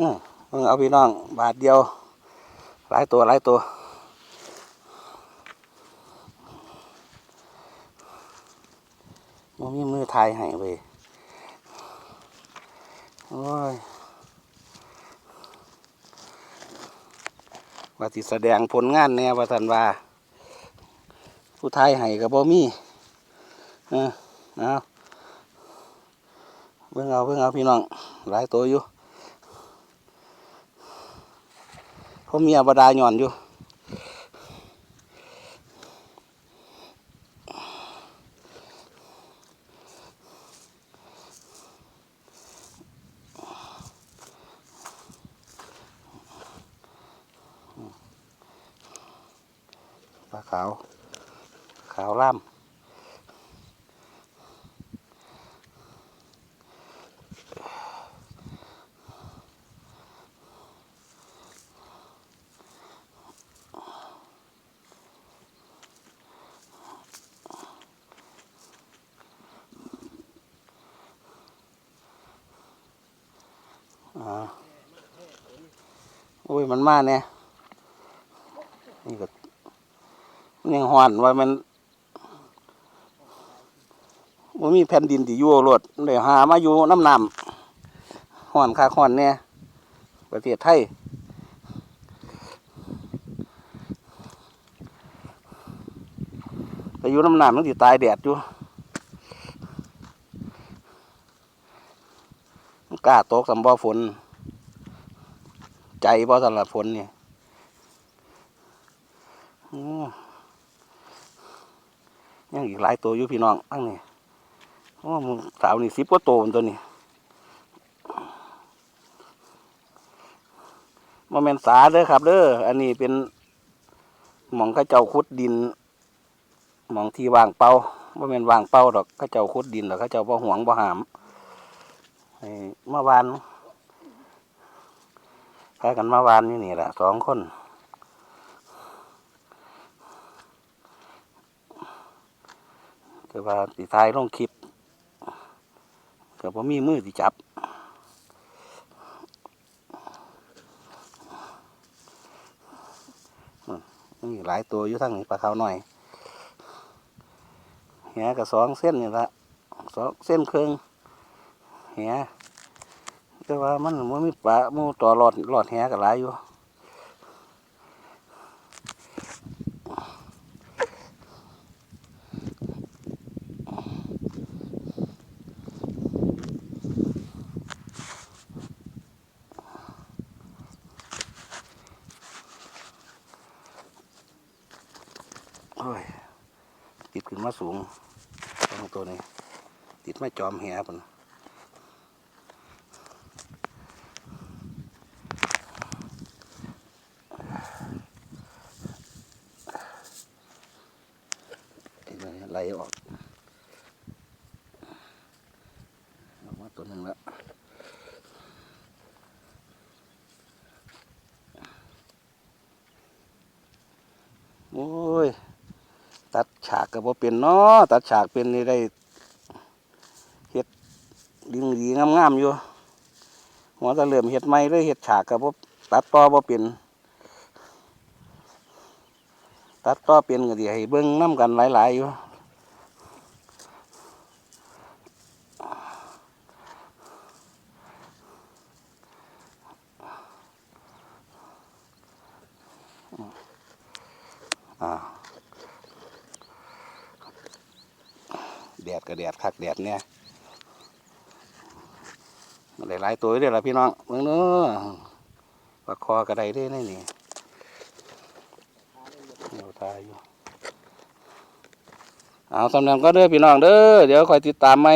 อืมมึงเอาพี่น้องบาทเดียว หลายตัวหลายตัวมันมีมือทายให้เว้ยโอ้ยว่าสิแสดงผลงานแน่ว่าสันว่า ผู้ทายให้กับบ่มีเออเอาเบิ่งเอาเบิ่งเอาพี่น้อง หลายตัวอยู่ เขามีอบดาหย่อนอยู่ ปลาขาว ขาวล่ำ โอ้ยมันมาเนี่ยนี่ก็ยังหอนว่ามันมันมีแผ่นดินที่อยู่รถเดี๋ยวหามาอยู่น้ำน้ำหอนคาหอนเนี่ยประเทศไทยแต่อยู่น้ำน้ำมันสิตายแดดอยู่มันกล้าตกสำบ่ฝน ใจบ่สำหรับฝนเนี่ยยังอีกหลายตัวอยู่พี่น้องอังนี่โอ้มึงสาวนี่สิบกว่าตัวมันตัวนี้โมเมนสาเด้อครับเด้ออันนี้เป็นหมองข้าเจ้าขุดดินหมองที่วางเป้าโมเมนวางเป้าดอกข้าเจ้าขุดดินดอกข้าเจ้าบ่หวงบ่หามให้เมื่อวานากันมาวานนี่นี่แหละสองคนคือว่าสีท้ายลงคลิปก็บ่มีมือที่จับอืมมีหลายตัวอยู่ทั้งนี้ปลาขาวหน่อยแหกับสองเส้นนี่ละสองเส้นครึ่งแห แต่ว่ามันมันมีปลามูต่อหลอดหลอดแหกับหลายอยู่โอ้ยติดขึ้นมาสูงตรงตัวนี้ ติดมาจอมแหปน ไอ้นี่ไหลออกออกมาตัวหนึ่งแล้วโอ้ย ตัดฉากกับว่าเป็นเนาะตัดฉากเป็นนี่ได้เห็ดดิงดีงามๆอยู่หัวตะเหลื่อมเห็ดไม้เลยเห็ดฉากกับว่าตัดต่อว่าเป็นตัดต่อเป็นก็ดีให้เบิ้งน้ำกันหลาย ๆ อยู่ แดดก็แดดคักแดดเนี่ยหลายๆตัวเด้อละพี่น้องเบิ่งเนาะปลาคอกระไดได้นี่นี่เอาตายอยู่เอาสำเนียงก็เด้อพี่น้องเด้อเดี๋ยวคอยติดตามไหม